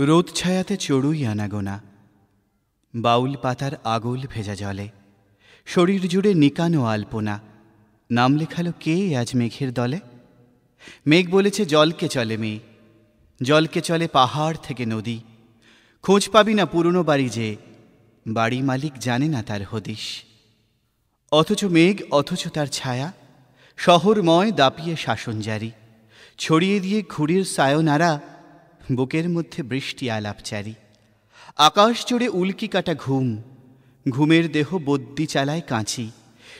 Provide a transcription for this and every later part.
রোদ ছায়াতে চড়ুই আনাগোনা। বাউল পাতার আগল ভেজা জলে। শরীর জুড়ে নিকানো আলপনা। নাম লেখালো কে আজ মেঘের দলে? মেঘ বলেছে, জলকে চলে মেয়ে। জলকে চলে পাহাড় থেকে নদী। খোঁজ পাবি না পুরনো বাড়ি যে। বাড়ি মালিক জানে না তার হদিশ। অথচ মেঘ, অথচ তার ছায়া। শহরময় দাপিয়ে শাসন জারি। ছড়িয়ে দিয়ে ঘুড়ির সায়নারা বুকের মধ্যে বৃষ্টি আলাপচারি আকাশ জুড়ে উল্কি কাটা ঘুম। ঘুমের দেহ বদ্যি চালায় কাঁচি।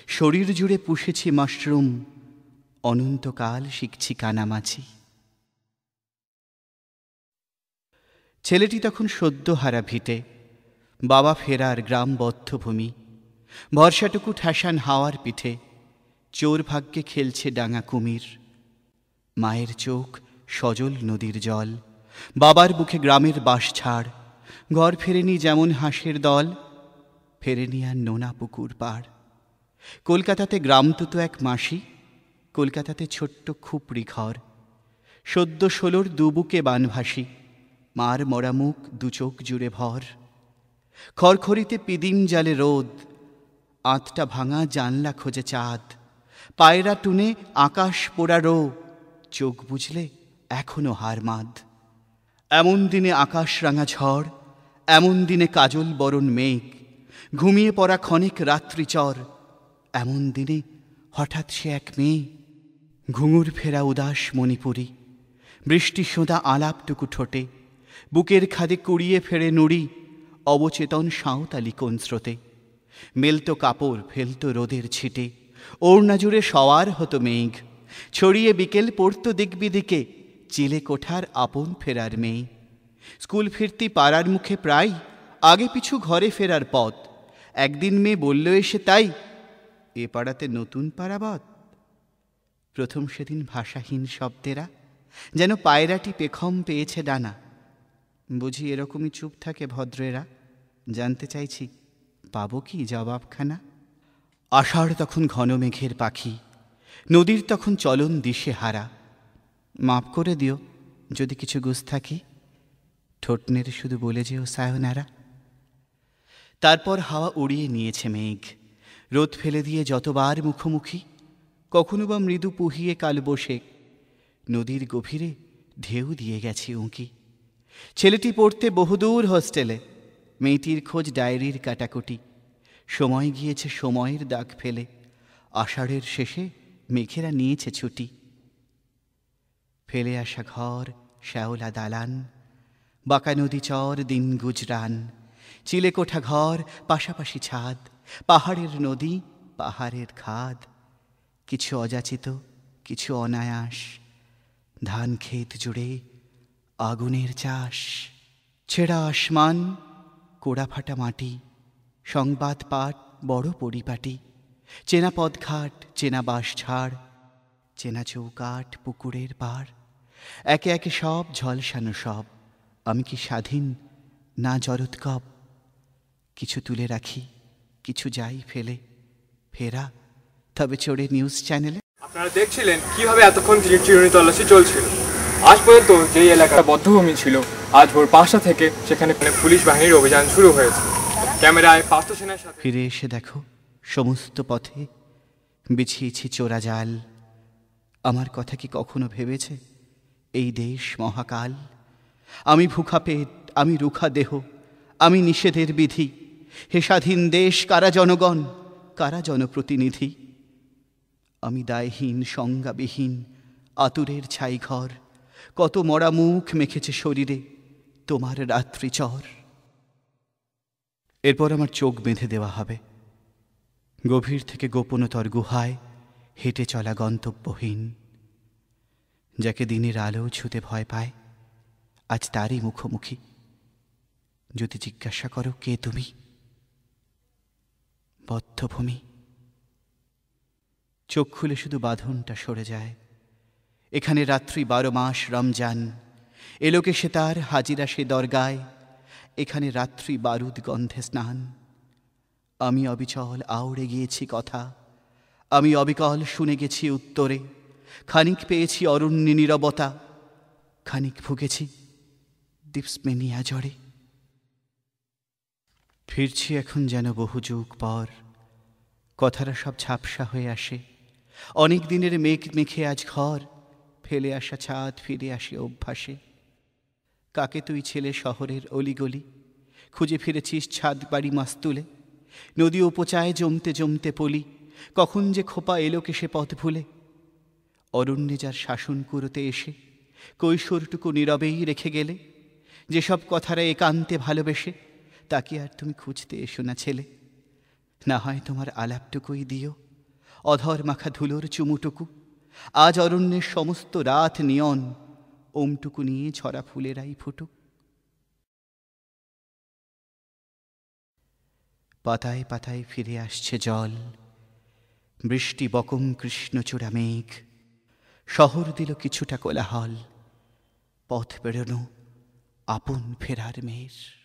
শরীর জুড়ে পুষেছি মাশরুম। অনন্তকাল শিখছি কানামাছি। ছেলেটি তখন সদ্য হারা ভিটে। বাবা ফেরার গ্রাম বদ্ধভূমি। ভরসাটুকু ঠ্যাসান হাওয়ার পিঠে। চোর ভাগ্যে খেলছে ডাঙা কুমির। মায়ের চোখ সজল নদীর জল। বাবার বুকে গ্রামের বাস ছাড়। ঘর ফেরেনি যেমন হাঁসের দল, ফেরেনি আর নোনা পুকুর পাড়। কলকাতাতে গ্রাম তো এক মাসি, কলকাতাতে ছোট্ট খুপড়ি ঘর। সদ্য ষোলোর দুবুকে বানভাসি, মার মরা মুখ দু চোখ জুড়ে ভর। খড়খড়িতে পিদিম জালে রোদ, আঁতটা ভাঙা জানলা খোঁজে চাঁদ। পায়রা টুনে আকাশ পোড়া রো, চোখ বুঝলে এখনও হার মাদ। এমন দিনে আকাশ রাঙা ঝড়, এমন দিনে কাজল বরণ মেঘ, ঘুমিয়ে পড়া ক্ষণিক রাত্রি চর, এমন দিনে হঠাৎ সে এক মেয়ে, ঘুঙুর ফেরা উদাস মণিপুরী, বৃষ্টি সোঁদা আলাপটুকু ঠোঁটে, বুকের খাদে কুড়িয়ে ফেরে নুড়ি, অবচেতন সাঁওতালি কোন স্রোতে, মেলতো কাপড় ফেলতো রোদের ছিটে, ওড়না জুড়ে সওয়ার হতো মেঘ, ছড়িয়ে বিকেল পড়তো দিক বিদিকে চিলে কোঠার আপন ফেরার মেয়ে। স্কুল ফিরতি পাড়ার মুখে প্রায় আগে পিছু ঘরে ফেরার পথ। একদিন মেয়ে বলল এসে তাই, এ পাড়াতে নতুন পাড়াবত? প্রথম সেদিন ভাষাহীন শব্দেরা, যেন পায়রাটি পেখম পেয়েছে ডানা। বুঝি এরকমই চুপ থাকে ভদ্রেরা। জানতে চাইছি, পাবো কি জবাবখানা? আষাঢ় তখন ঘন মেঘের পাখি, নদীর তখন চলন দিশে হারা মাপ করে দিও, যদি কিছু গুস থাকি। ঠোঁট নেড়ে শুধু বলে যেও, সায়নারা। তারপর হাওয়া উড়িয়ে নিয়েছে মেঘ। রোদ ফেলে দিয়ে যতবার মুখোমুখি, কখনো বা মৃদু পুহিয়ে কাল বসে। নদীর গভীরে ঢেউ দিয়ে গেছে উঁকি। ছেলেটি পড়তে বহুদূর হোস্টেলে। মেয়েটির খোঁজ ডায়েরির কাটাকুটি। সময় গিয়েছে, সময়ের দাগ ফেলে। আষাঢ়ের শেষে মেঘেরা নিয়েছে ছুটি। ফেলে আসা ঘর, শ্যাওলা দালান, বাঁকা নদী চর, দিন গুজরান, চিলেকোঠা ঘর, পাশাপাশি ছাদ, পাহাড়ের নদী, পাহাড়ের খাদ, কিছু অযাচিত, কিছু অনায়াস, ধান ক্ষেত জুড়ে আগুনের চাষ, ছেঁড়া আসমান কোড়া ফাটা মাটি, সংবাদ পাঠ, বড় পরিপাটি, চেনা পদঘাট চেনা বাঁশ ছাড় চেনা চৌকাঠ পুকুরের পার একে একে সব ঝলসানো সব। আমি কি স্বাধীন? না জরৎকব কিছু তুলে রাখি কিছু যাই ফেলে ফেরা। তবে চড়ে নিউজ চ্যানেলে আপনারা দেখছিলেন কীভাবে এতক্ষণ চির- চিরুনি তল্লাশি চলছিল। আজ পর্যন্ত যেই এলাকা বদ্ধভূমি ছিল আজ ভোর পাঁচটা থেকে সেখানে পুলিশ বাহিনীর অভিযান শুরু হয়েছে। ক্যামেরায় পার্থ সেনের সাথে ফিরে এসে দেখো সমস্ত পথে বিছিয়েছি চোরা জাল আমার কথা কি কখনো ভেবেছে? এই দেশ মহাকাল। আমি ভুখা পেট, আমি রুখা দেহ, আমি নিষেধের বিধি। হে স্বাধীন দেশ, কারা জনগণ, কারা জনপ্রতিনিধি? আমি দায়হীন, সংজ্ঞাবিহীন, আতুরের ছাই ঘর কত মরা মুখ মেখেছে শরীরে, তোমার রাত্রি চর। এরপর আমার চোখ বেঁধে দেওয়া হবে। গভীর থেকে গোপনতর গুহায় হেঁটে চলা গন্তব্যহীন। যাকে দিনের আলো ছুতে ভয় পায়, আজ তারই মুখোমুখি। যদি জিজ্ঞাসা করো কে তুমি? বদ্ধভূমি। চোখ খুলে শুধু বাঁধনটা সরে যায়। এখানে রাত্রি বারো মাস রমজান। এলোকে সে তার, হাজিরা সে দরগায়। এখানে রাত্রি বারুদ গন্ধে স্নান। আমি অবিচল আউড়ে গিয়েছি কথা। আমি অবিকল শুনে গেছি উত্তরে। খানিক পেয়েছি অরণ্যে নীরবতা, খানিক ভুগেছি দীপস্মেনিয়া জড়ে ফিরছি এখন যেন বহু যুগ পর কথাটা সব ঝাপসা হয়ে আসে। অনেক দিনের মেঘ মেখে আজ ঘর, ফেলে আসা ছাদ, ফিরে আসে অভ্যাসে। কাকে তুই ছেলে শহরের অলিগলি? খুঁজে ফিরেছিস ছাদ বাড়ি মাস তুলে নদী উপচায় জমতে জমতে পলি, কখন যে খোপা এলো সে পথ ভুলে? অরণ্যে যার শাসন করতে এসে কৈশোরটুকু নীরবেই রেখে গেলে, যেসব কথারা একান্তে ভালোবেসে, তাকে আর তুমি খুঁজতে এসো না ছেলে। না হয় তোমার আলাপটুকুই দিও, অধর মাখা ধুলোর চুমুটুকু, আজ অরণ্যের সমস্ত রাত নিয়ন, ওমটুকু নিয়ে ছড়া ফুলেরাই ফুটুক। পাতায় পাতায় ফিরে আসছে জল, বৃষ্টি বকম কৃষ্ণচূড়া মেঘ। শহর দিল কিছুটা কোলাহল পথ বেরোনো আপন ফেরার মেয়ের।